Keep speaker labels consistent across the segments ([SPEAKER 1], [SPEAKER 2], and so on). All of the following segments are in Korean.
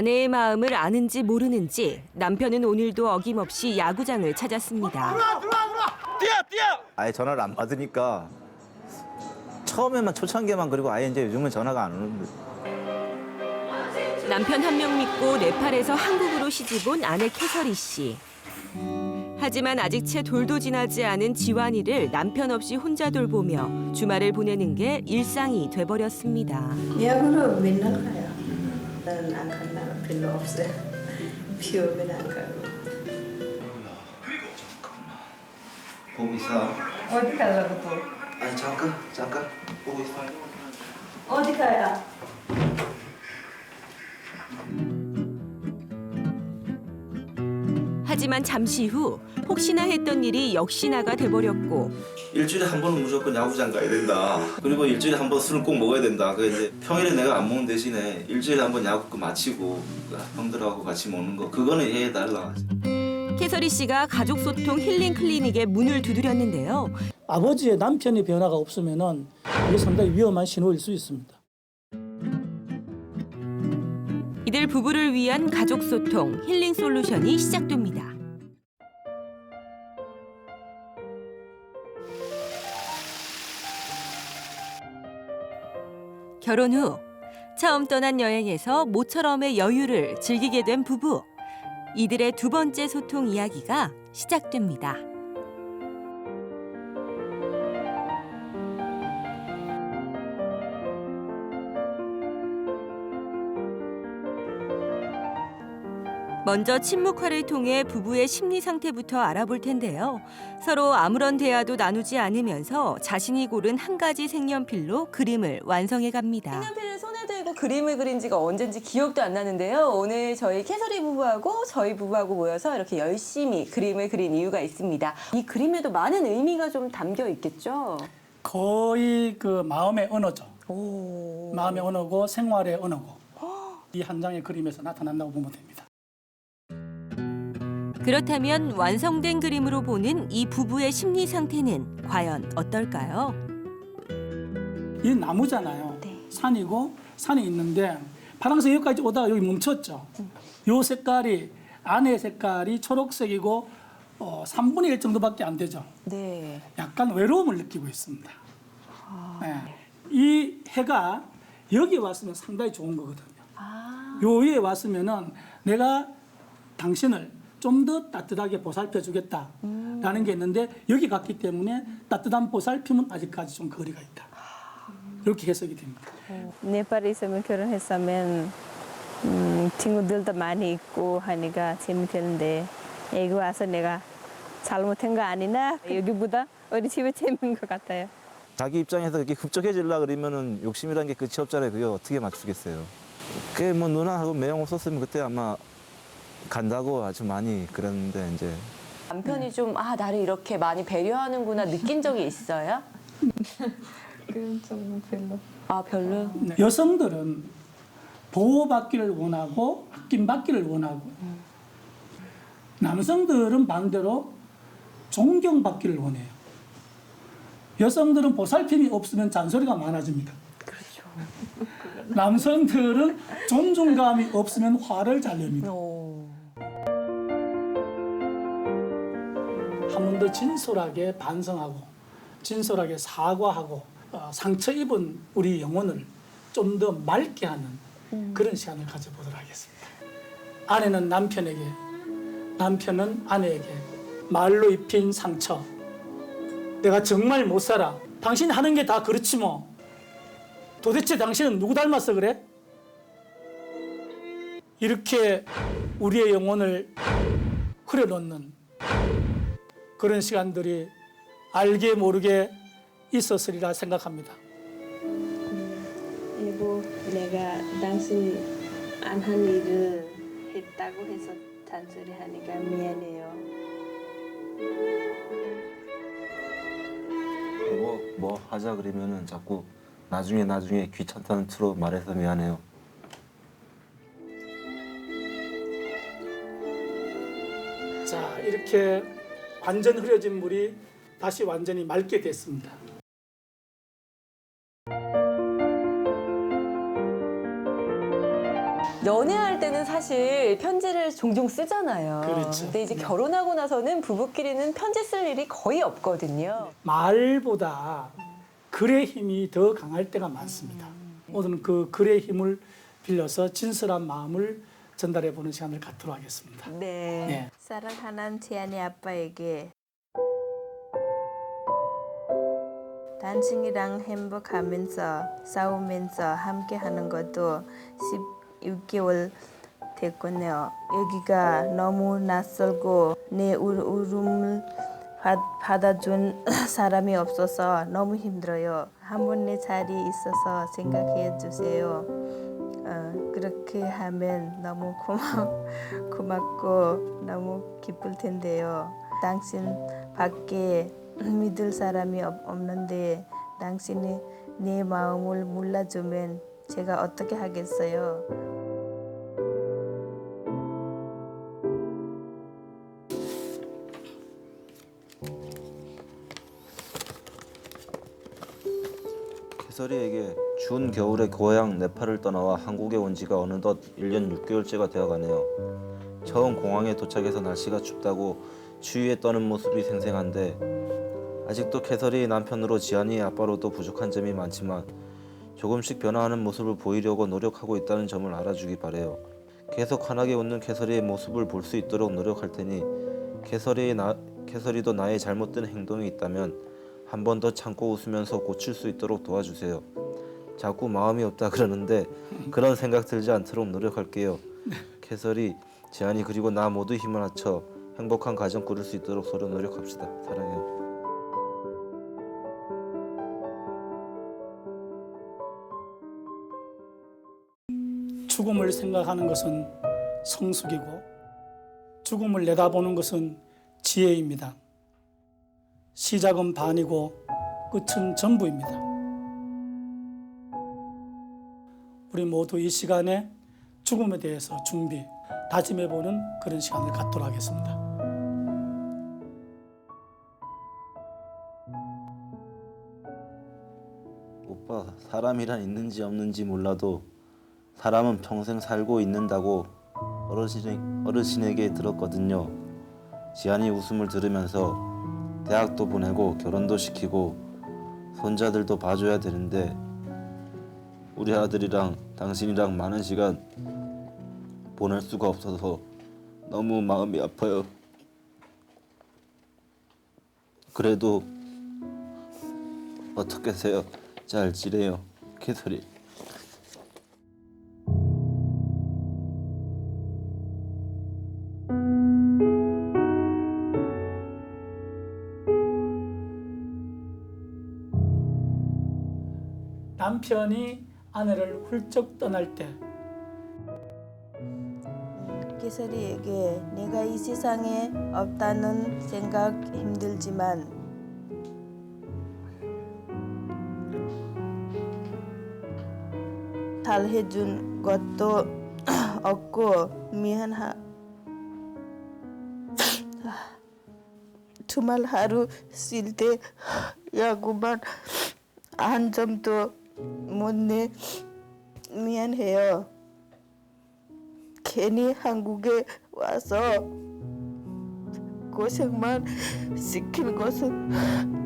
[SPEAKER 1] 아내의 마음을 아는지 모르는지 남편은 오늘도 어김없이 야구장을 찾았습니다.
[SPEAKER 2] 아예 전화를 안 받으니까 처음에만 초창기에만 그리고 아예 이제 요즘은 전화가 안 오는데
[SPEAKER 1] 남편 한 명 믿고 네팔에서 한국으로 시집 온 아내 캐서리 씨. 하지만 아직 채 돌도 지나지 않은 지환이를 남편 없이 혼자 돌보며 주말을 보내는 게 일상이 돼버렸습니다.
[SPEAKER 3] 야구로 맨날 가요. 나는 안 간다는 별로 없어요. 비 오면 안 가고.
[SPEAKER 2] 있어
[SPEAKER 3] 어디 가려고 또?
[SPEAKER 2] 아니 잠깐 잠깐 보고 있어
[SPEAKER 3] 어디 가야?
[SPEAKER 1] 하지만 잠시 후 혹시나 했던 일이 역시나가 돼버렸고
[SPEAKER 2] 일주일에 한 번은 무조건 야구장 가야 된다 그리고 일주일에 한 번 술을 꼭 먹어야 된다 그 이제 평일에 내가 안 먹는 대신에 일주일에 한 번 야구 끝 마치고 형들하고 같이 먹는 거 그거는 해달라
[SPEAKER 1] 캐서리 씨가 가족 소통 힐링 클리닉의 문을 두드렸는데요.
[SPEAKER 4] 아버지의 남편의 변화가 없으면은 이게 상당히 위험한 신호일 수 있습니다.
[SPEAKER 1] 이들 부부를 위한 가족 소통 힐링 솔루션이 시작됩니다. 결혼 후 처음 떠난 여행에서 모처럼의 여유를 즐기게 된 부부. 이들의 두 번째 소통 이야기가 시작됩니다. 먼저 침묵화를 통해 부부의 심리 상태부터 알아볼 텐데요. 서로 아무런 대화도 나누지 않으면서 자신이 고른 한 가지 색연필로 그림을 완성해 갑니다.
[SPEAKER 5] 색연필을 손에 들고 그림을 그린 지가 언젠지 기억도 안 나는데요. 오늘 저희 캐서리 부부하고 저희 부부하고 모여서 이렇게 열심히 그림을 그린 이유가 있습니다. 이 그림에도 많은 의미가 좀 담겨 있겠죠?
[SPEAKER 4] 거의 그 마음의 언어죠.
[SPEAKER 5] 오.
[SPEAKER 4] 마음의 언어고 생활의 언어고 이 한 장의 그림에서 나타난다고 보면 됩니다.
[SPEAKER 1] 그렇다면 완성된 그림으로 보는 이 부부의 심리 상태는 과연 어떨까요?
[SPEAKER 4] 이 나무잖아요.
[SPEAKER 5] 네.
[SPEAKER 4] 산이고 산이 있는데 파란색 여기까지 오다가 여기 멈췄죠. 요 색깔이 안의 색깔이 초록색이고 어, 3분의 1 정도밖에 안 되죠.
[SPEAKER 5] 네.
[SPEAKER 4] 약간 외로움을 느끼고 있습니다. 네. 이 해가 여기 왔으면 상당히 좋은 거거든요.
[SPEAKER 5] 아.
[SPEAKER 4] 요 위에 왔으면은 내가 당신을 좀 더 따뜻하게 보살펴 주겠다라는 게 있는데 여기 갔기 때문에 따뜻한 보살핌은 아직까지 좀 거리가 있다. 이렇게 해석이 됩니다.
[SPEAKER 6] 네팔에 있으면 결혼했으면 음, 친구들도 많이 있고 하니까 재밌겠는데 여기 와서 내가 잘못한 거 아니나 여기보다 우리 집에 재밌는 것 같아요.
[SPEAKER 2] 자기 입장에서 이렇게 흡족해질라 그러면은 욕심이라는 게 끝이 없잖아요 그게 어떻게 맞추겠어요 그게 뭐 누나하고 매형 없었으면 그때 아마 간다고 아주 많이 그랬는데 이제
[SPEAKER 5] 남편이 좀, 아, 나를 이렇게 많이 배려하는구나 느낀 적이 있어요?
[SPEAKER 6] 그건 좀 별로.
[SPEAKER 5] 아, 별로?
[SPEAKER 4] 네. 여성들은 보호받기를 원하고 아낌받기를 원하고 남성들은 반대로 존경받기를 원해요. 여성들은 보살핌이 없으면 잔소리가 많아집니다. 남성들은 존중감이 없으면 화를 잘 냅니다.
[SPEAKER 5] 오.
[SPEAKER 4] 한번 더 진솔하게 반성하고 진솔하게 사과하고 어, 상처 입은 우리 영혼을 좀 더 맑게 하는 그런 시간을 가져보도록 하겠습니다. 아내는 남편에게 남편은 아내에게 말로 입힌 상처 내가 정말 못 살아 당신 하는 게 다 그렇지 뭐 도대체 당신은 누구 닮았어 그래? 이렇게 우리의 영혼을 흐려놓는 그런 시간들이 알게 모르게 있었으리라 생각합니다.
[SPEAKER 6] 이거 내가 당신이 안한 일을 했다고 해서 잔소리 하니까 미안해요.
[SPEAKER 2] 뭐, 뭐 하자 그러면은 자꾸 나중에 나중에 귀찮다는 투로 말해서 미안해요
[SPEAKER 4] 자, 이렇게 완전 흐려진 물이 다시 완전히 맑게 됐습니다.
[SPEAKER 5] 연애할 때는 사실 편지를 종종 쓰잖아요.
[SPEAKER 4] 그렇죠.
[SPEAKER 5] 근데 이제 결혼하고 나서는 부부끼리는 편지 쓸 일이 거의 없거든요.
[SPEAKER 4] 말보다 글의 힘이 더 강할 때가 많습니다. 오늘은 그 글의 힘을 빌려서 진솔한 마음을 전달해 보는 시간을 갖도록 하겠습니다.
[SPEAKER 5] 네.
[SPEAKER 4] 네.
[SPEAKER 6] 사랑하는 지안이 아빠에게 당신이랑 행복하면서 싸우면서 함께 하는 것도 16개월 됐군요. 여기가 너무 낯설고 내 울, 울음을 받, 받아준 사람이 없어서 너무 힘들어요. 한 번 내 자리 있어서 생각해 주세요. 어, 그렇게 하면 너무 고마, 고맙고 너무 기쁠 텐데요. 당신 밖에 믿을 사람이 없, 없는데 당신이 내 마음을 몰라주면 제가 어떻게 하겠어요?
[SPEAKER 2] 캐서리에게 추운 겨울에 고향 네팔을 떠나와 한국에 온 지가 어느덧 1년 6개월째가 되어가네요. 처음 공항에 도착해서 날씨가 춥다고 추위에 떠는 모습이 생생한데 아직도 캐서리 남편으로 지안이의 아빠로도 부족한 점이 많지만 조금씩 변화하는 모습을 보이려고 노력하고 있다는 점을 알아주기 바래요. 계속 환하게 웃는 캐서리의 모습을 볼 수 있도록 노력할 테니 캐서리의 나, 캐서리도 나의 잘못된 행동이 있다면 한 번 더 참고 웃으면서 고칠 수 있도록 도와주세요. 자꾸 마음이 없다 그러는데 그런 생각 들지 않도록 노력할게요. 캐서리, 재한이 그리고 나 모두 힘을 합쳐 행복한 가정 꾸릴 수 있도록 서로 노력합시다. 사랑해요.
[SPEAKER 4] 죽음을 생각하는 것은 성숙이고 죽음을 내다보는 것은 지혜입니다. 시작은 반이고 끝은 전부입니다. 우리 모두 이 시간에 죽음에 대해서 준비, 다짐해보는 그런 시간을 갖도록 하겠습니다.
[SPEAKER 2] 오빠 사람이란 있는지 없는지 몰라도 사람은 평생 살고 있는다고 어르신 어르신에게 들었거든요. 지안이 웃음을 들으면서 대학도 보내고 결혼도 시키고 손자들도 봐줘야 되는데 우리 아들이랑 당신이랑 많은 시간 보낼 수가 없어서 너무 마음이 아파요. 그래도 어떻게 세요? 잘 지내요, 캐서리.
[SPEAKER 4] 남편이 아내를 훌쩍 떠날 때.
[SPEAKER 6] 개설이에게 내가 이 세상에 없다는 생각 힘들지만 잘해준 것도 없고 미안하 주말 하루 쉴 때 야구만 한 점도 못내 미안해요. 괜히 한국에 와서 고생만 시킨 것은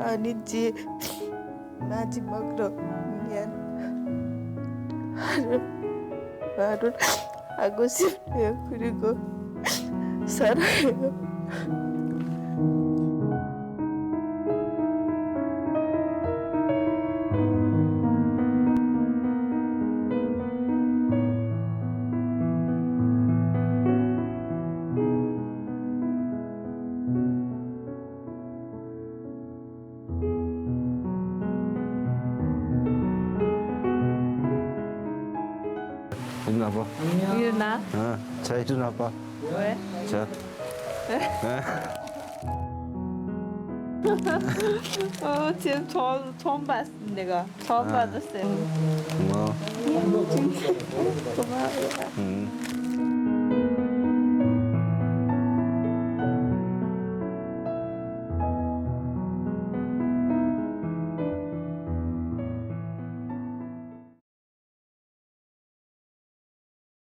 [SPEAKER 6] 아닌지 마지막으로 미안 말을 하고 싶어요. 그리고 사랑해요.
[SPEAKER 2] 일어나 봐.
[SPEAKER 6] 일어나.
[SPEAKER 2] 어, 자 일어나 봐.
[SPEAKER 6] 왜?
[SPEAKER 2] 자.
[SPEAKER 6] 어, 지금 처음, 처음 봤어, 내가. 처음 봤었어요.
[SPEAKER 2] 고마워.
[SPEAKER 6] 고마워요.
[SPEAKER 2] 응.